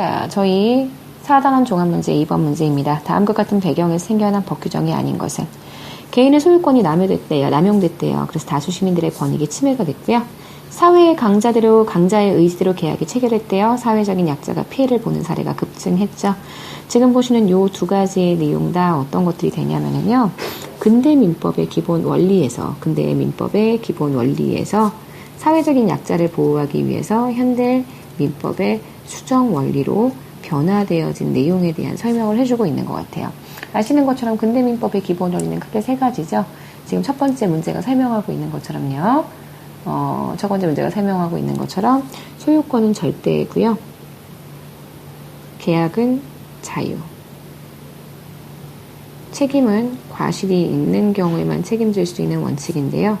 자, 저희 4단원 종합문제 2번 문제입니다. 다음과 같은 배경에서 생겨난 법규정이 아닌 것은 개인의 소유권이 남용됐대요. 남용됐대요. 그래서 다수 시민들의 권익이 침해가 됐고요. 사회의 강자대로 강자의 의지대로 계약이 체결했대요. 사회적인 약자가 피해를 보는 사례가 급증했죠. 지금 보시는 요 두 가지의 내용 다 어떤 것들이 되냐면요. 근대 민법의 기본 원리에서 근대 민법의 기본 원리에서 사회적인 약자를 보호하기 위해서 현대 민법의 수정 원리로 변화되어진 내용에 대한 설명을 해주고 있는 것 같아요. 아시는 것처럼 근대민법의 기본 원리는 크게 세 가지죠. 지금 첫 번째 문제가 설명하고 있는 것처럼요. 어, 첫 번째 문제가 설명하고 있는 것처럼 소유권은 절대고요. 계약은 자유. 책임은 과실이 있는 경우에만 책임질 수 있는 원칙인데요.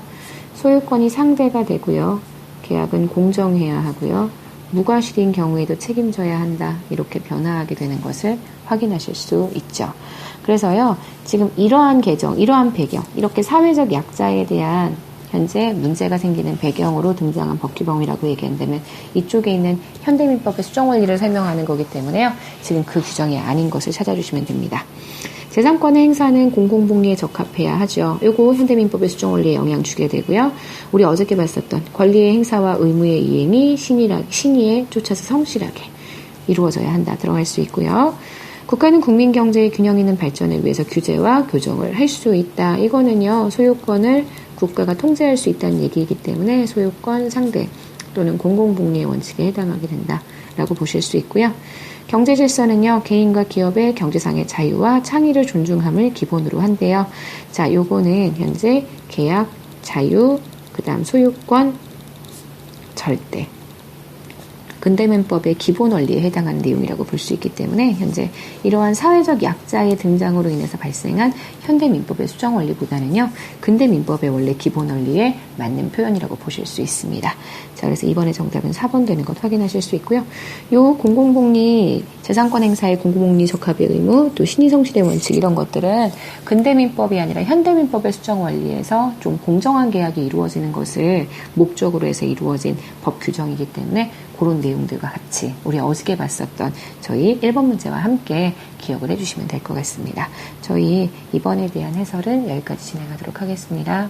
소유권이 상대가 되고요. 계약은 공정해야 하고요. 무과실인 경우에도 책임져야 한다. 이렇게 변화하게 되는 것을 확인하실 수 있죠. 그래서요, 지금 이러한 개정, 이러한 배경, 이렇게 사회적 약자에 대한 현재 문제가 생기는 배경으로 등장한 법규범이라고 얘기한다면 이쪽에 있는 현대민법의 수정 원리를 설명하는 거기 때문에요. 지금 그 규정이 아닌 것을 찾아주시면 됩니다. 재산권의 행사는 공공복리에 적합해야 하죠. 요거 현대민법의 수정 원리에 영향 주게 되고요. 우리 어저께 봤었던 권리의 행사와 의무의 이행이 신이라, 신의에 쫓아서 성실하게 이루어져야 한다. 들어갈 수 있고요. 국가는 국민 경제의 균형 있는 발전을 위해서 규제와 교정을 할 수 있다. 이거는요, 소유권을 국가가 통제할 수 있다는 얘기이기 때문에 소유권 상대 또는 공공복리의 원칙에 해당하게 된다 라고 보실 수 있고요. 경제 질서는요, 개인과 기업의 경제상의 자유와 창의를 존중함을 기본으로 한대요. 자, 요거는 현재 계약, 자유, 그 다음 소유권, 절대. 근대민법의 기본 원리에 해당하는 내용이라고 볼 수 있기 때문에 현재 이러한 사회적 약자의 등장으로 인해서 발생한 현대민법의 수정 원리보다는요 근대민법의 원래 기본 원리에 맞는 표현이라고 보실 수 있습니다. 자 그래서 이번에 정답은 4번 되는 것 확인하실 수 있고요. 요 공공복리 재산권 행사의 공공복리 적합의 의무 또 신의성실의 원칙 이런 것들은 근대민법이 아니라 현대민법의 수정 원리에서 좀 공정한 계약이 이루어지는 것을 목적으로 해서 이루어진 법 규정이기 때문에 그런 내용들과 같이 우리 어저께 봤었던 저희 1번 문제와 함께 기억을 해주시면 될 것 같습니다. 저희 이번에 대한 해설은 여기까지 진행하도록 하겠습니다.